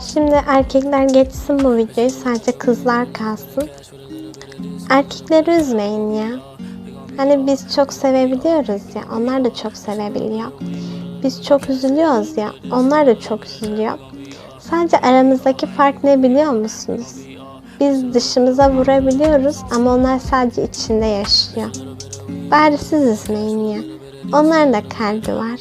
Şimdi erkekler geçsin bu videoyu sadece kızlar kalsın. Erkekleri üzmeyin ya. Hani biz çok sevebiliyoruz ya onlar da çok sevebiliyor. Biz çok üzülüyoruz ya onlar da çok üzülüyor. Sadece aramızdaki fark ne biliyor musunuz? Biz dışımıza vurabiliyoruz ama onlar sadece içinde yaşıyor. Bari siz üzmeyin ya. Onların da kalbi var.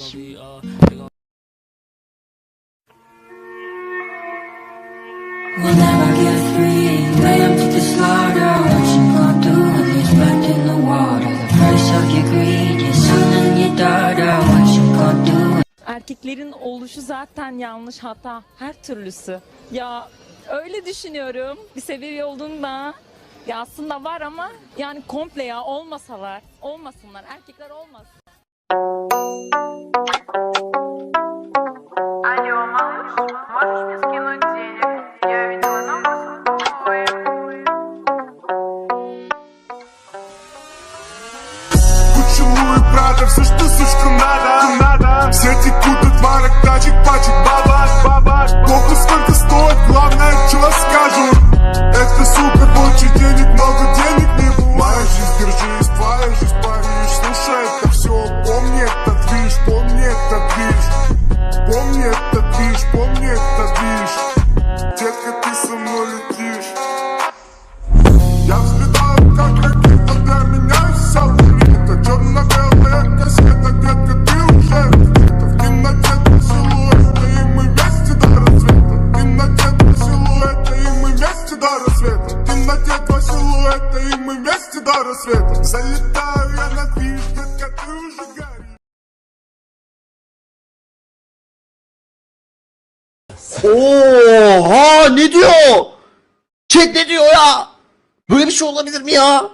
We'll never get free. Lay 'em to the slaughter. What you gonna do when it's back in the water? The price of your greed, your son and your daughter. What you gonna do? Erkeklerin oluşu zaten yanlış hata her türlüsü. Ya öyle düşünüyorum. Bir sebebi olduğunda ya aslında var ama yani komple ya olmasalar, olmasınlar. Erkekler olmasın. Алло, малыш, можешь мне скинуть денег? Поцелуй, брата, все, что сучка надо, надо Все текут от марок, тачек, пачек, бабаш, бабаш. Похуй, сколько стоит, главное, что скажут Это, сука, больше денег, много денег не бывает Моя жизнь, держись, до рассвета В темноте твой силуэт, и мы вместе до рассвета Залетаю я на движ, детка, ты уже горишь Oha ne diyor? Chat ne diyor ya? Böyle bir şey olabilir mi ya?